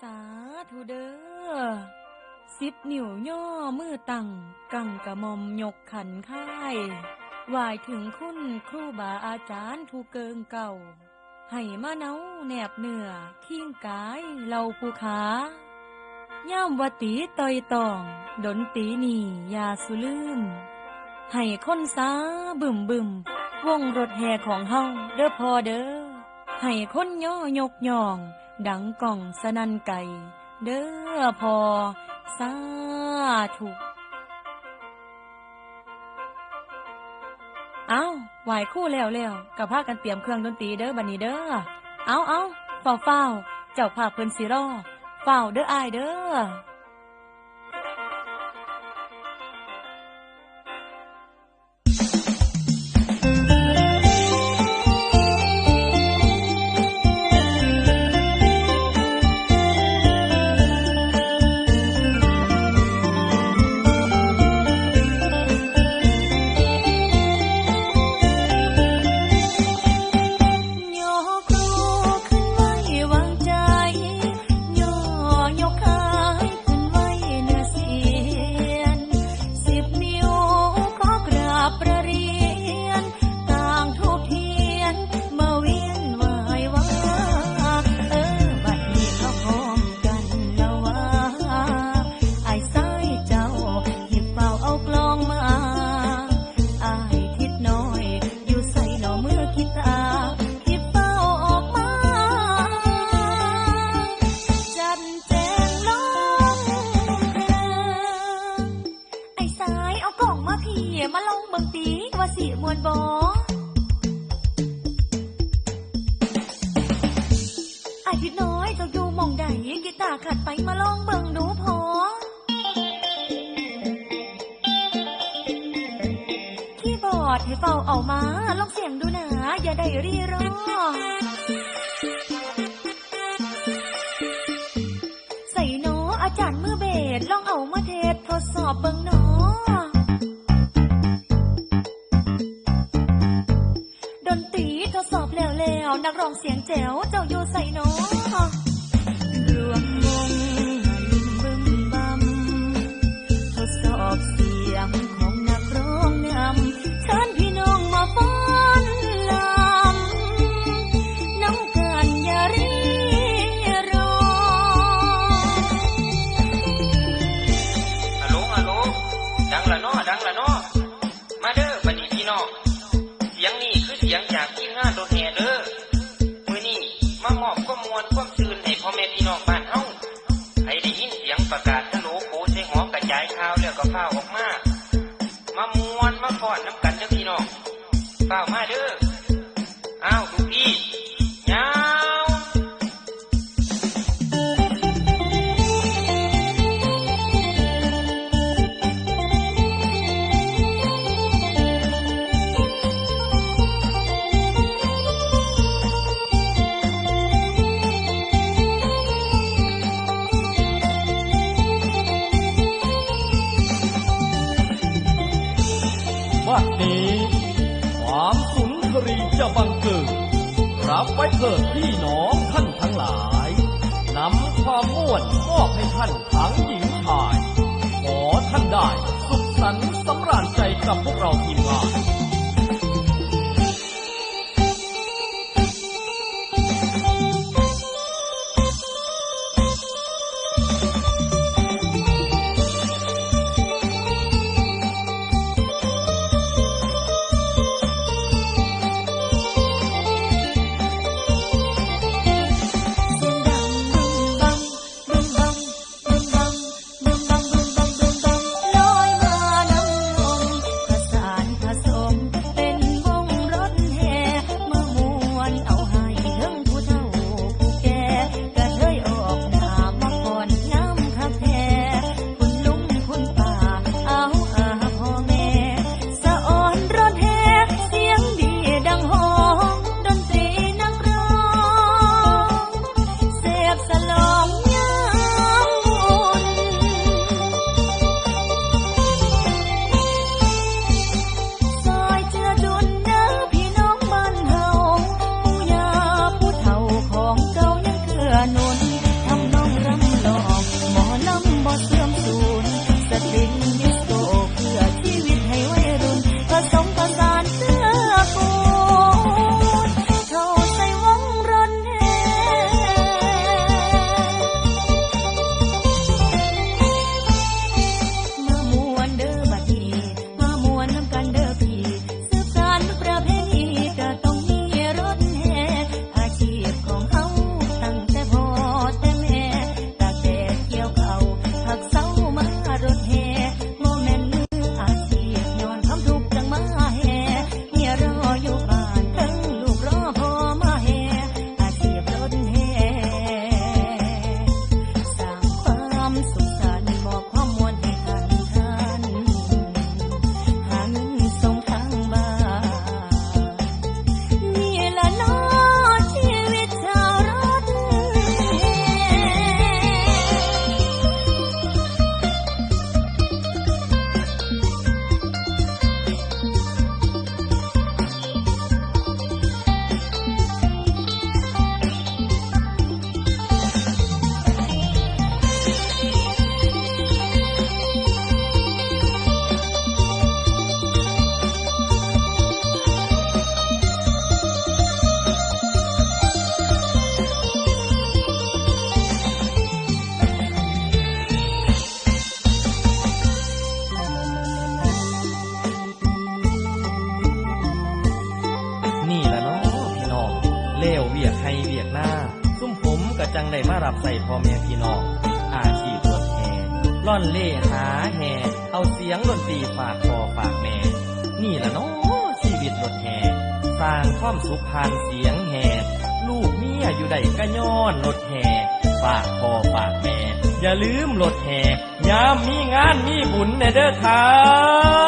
สาธุเด้อสิบนิ้วย่อมือตั้งกังกระมอมยกขันค่ายวายถึงคุณครูบาอาจารย์ทูเกิงเก่า ให้มาเนาแนบเนื้อขิ้งกายเหลาผู้ขาย่ามวตีต่อยตอง ดนตีนี่ยาสุลืม ให้คนสาบึมบึมวงรถแห่ของเฮาเด้อพอเด้อให้คนย่อยกย่อง ดังกล่องสนันไก่ เด้อพอสาธุเอาไหวคู่แล้วแล้วกับภากันเตรียมเครื่องดนตรีเด้อบันนี้เด้อ เอาเอาเฝ้าเฝ้าเจ้าภาพเพิ่นสีรอเฝ้าเด้ออายเด้อ มวนบอไอ้ทิดน้อยเจ้าอยู่มองใดกีตาร์ขัดไปมาลองเบิ่งดูพอคีย์บอดให้เฝ้าเอามาลองเสียงดูนะอย่าได้รีรอใส่หนออาจารย์มือเบสลองเอามาเทสทดสอบเบิ่งหนอ วนักร้องเสียงแจ๋วเจ้าอยู่ใส่หนอรวมวงลิมบึมบัมทดสอบเสียงของนักร้องนำเชิญพี่น้องมาฟ้อนลำน้องกันอย่ารีรอฮัลโหลฮัลโหลดังละเนาะดังละเนาะมาเด้อบัดนี้พี่น้อง ฟ้าวมาเด้ออ้าวลูกพี่ยาวบัดนี้ ความสุนทรีจะบังเกิด รับไว้เถิดพี่น้องท่านทั้งหลาย นำความม่วนมอบให้ท่านทั้งหญิงชาย ขอท่านได้ สุขสันต์สำราญใจกับพวกเราทีมงาน ได้มารับใส่พ่อแม่พี่น้อง อาชีพรถแห่ล่อนเล่หาแห่เอาเสียงดนตรีฝากพ่อฝากแม่นี่ละเนาะชีวิตรถแห่สร้างความสุขผ่านเสียงแห่ลูกเมียอยู่ใดก็ย้อนรถแห่ฝากพ่อฝากแม่อย่าลืมรถแห่ยามมีงานมีบุญแน่เด้อครับ